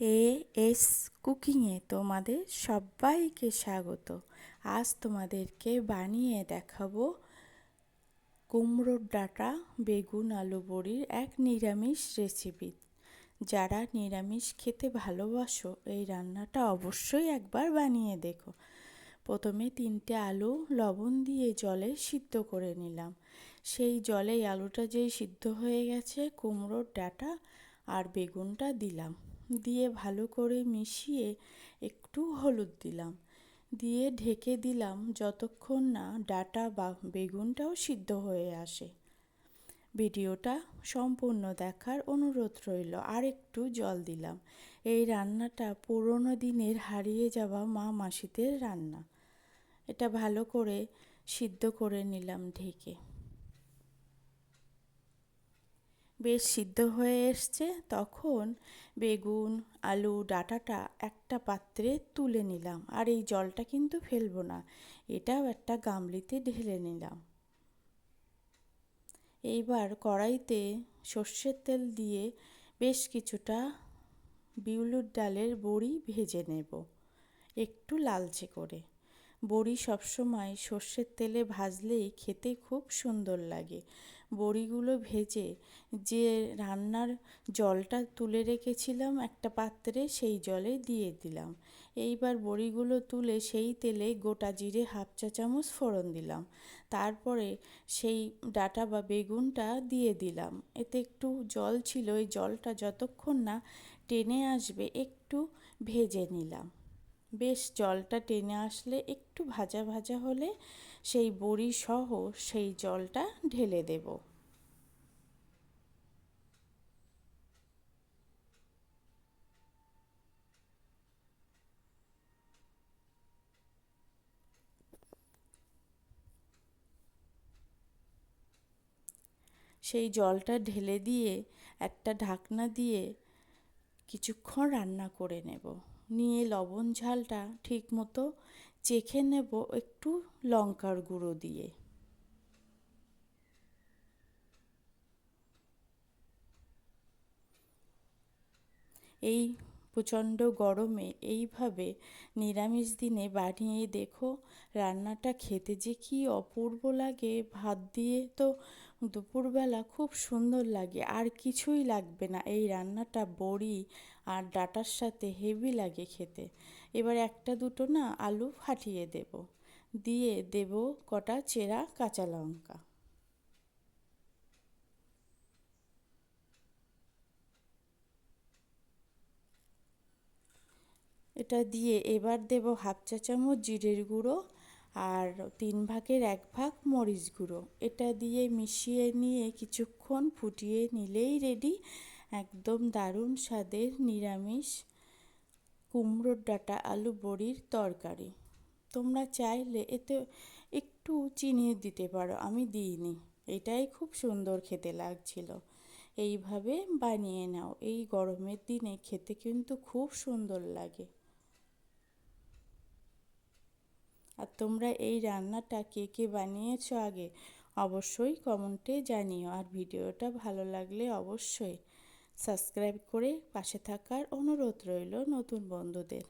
A S কুকিংয়ে তোমাদের সবাইকে স্বাগত। আজ তোমাদেরকে বানিয়ে দেখাবো কুমড়োর ডাটা, বেগুন, আলু বড়ির এক নিরামিষ রেসিপি যারা নিরামিষ খেতে ভালোবাসো, এই রান্নাটা অবশ্যই একবার বানিয়ে দেখো। প্রথমে তিনটে আলু লবণ দিয়ে জলে সিদ্ধ করে নিলাম। সেই জলে আলুটা যেই সিদ্ধ হয়ে গেছে, কুমড়োর ডাটা আর বেগুনটা দিলাম। দিয়ে ভালো করে মিশিয়ে একটু হলুদ দিলাম। দিয়ে ঢেকে দিলাম যতক্ষণ না ডাটা বা বেগুনটাও সিদ্ধ হয়ে আসে। ভিডিওটা সম্পূর্ণ দেখার অনুরোধ রইল। আর একটু জল দিলাম। এই রান্নাটা পুরনো দিনের হারিয়ে যাওয়া মা মাসিদের রান্না। এটা ভালো করে সিদ্ধ করে নিলাম ঢেকে। বেশ সিদ্ধ হয়ে এসছে, তখন বেগুন, আলু, ডাটাটা একটা পাত্রে তুলে নিলাম। আর এই জলটা কিন্তু ফেলব না, এটাও একটা গামলিতে ঢেলে নিলাম। এইবার কড়াইতে সর্ষের তেল দিয়ে বেশ কিছুটা বিউলুর ডালের বড়ি ভেজে নেব, একটু লালচে করে। বড়ি সবসময় সর্ষের তেলে ভাজলেই খেতে খুব সুন্দর লাগে। বড়িগুলো ভেজে যে রান্নার জলটা তুলে রেখেছিলাম একটা পাত্রে, সেই জলে দিয়ে দিলাম। এইবার বড়িগুলো তুলে সেই তেলে গোটা জিরে হাফ চা চামচ ফোড়ন দিলাম। তারপরে সেই ডাটা বা বেগুনটা দিয়ে দিলাম। এতে একটু জল ছিল ওই জলটা যতক্ষণ না টেনে আসবে একটু ভেজে নিলাম। বেশ জলটা টেনে আসলে একটু ভাজা ভাজা হলে সেই বড়ি সহ সেই জলটা ঢেলে দেব। সেই জলটা ঢেলে দিয়ে একটা ঢাকনা দিয়ে কিছুক্ষণ রান্না করে নেব। নিয়ে লবণ ঝালটা ঠিক মতো চেখে নেব একটু লঙ্কার গুঁড়ো দিয়ে। এই প্রচণ্ড গরমে এইভাবে নিরামিষ দিনে বানিয়ে দেখো, রান্নাটা খেতে যে কি অপূর্ব লাগে। ভাত দিয়ে তো দুপুরবেলা খুব সুন্দর লাগে, আর কিছুই লাগবে না। এই রান্নাটা বড়ি আর ডাটার সাথে হেভি লাগে খেতে। এবার একটা দুটো না আলু ফাটিয়ে দেব। দিয়ে দেব কটা চেরা কাঁচা লঙ্কা। এটা দিয়ে এবার দেব হাফ চা চামচ জিরের গুঁড়ো আর তিন ভাগের এক ভাগ মরিচ গুঁড়ো। এটা দিয়ে মিশিয়ে নিয়ে কিছুক্ষণ ফুটিয়ে নিলেই রেডি একদম দারুণ স্বাদের নিরামিষ কুমড়োর ডাটা আলু বড়ির তরকারি। তোমরা চাইলে এতে একটু চিনি দিতে পারো, আমি দিইনি। এটাই খুব সুন্দর খেতে লাগছিল। এইভাবে বানিয়ে নাও। এই গরমের দিনে খেতে কিন্তু খুব সুন্দর লাগে। আর তোমরা এই রান্নাটা কে কে বানিয়েছো আগে অবশ্যই কমেন্টে জানিও। আর ভিডিওটা ভালো লাগলে অবশ্যই সাবস্ক্রাইব করে পাশে থাকার অনুরোধ রইল নতুন বন্ধুদের।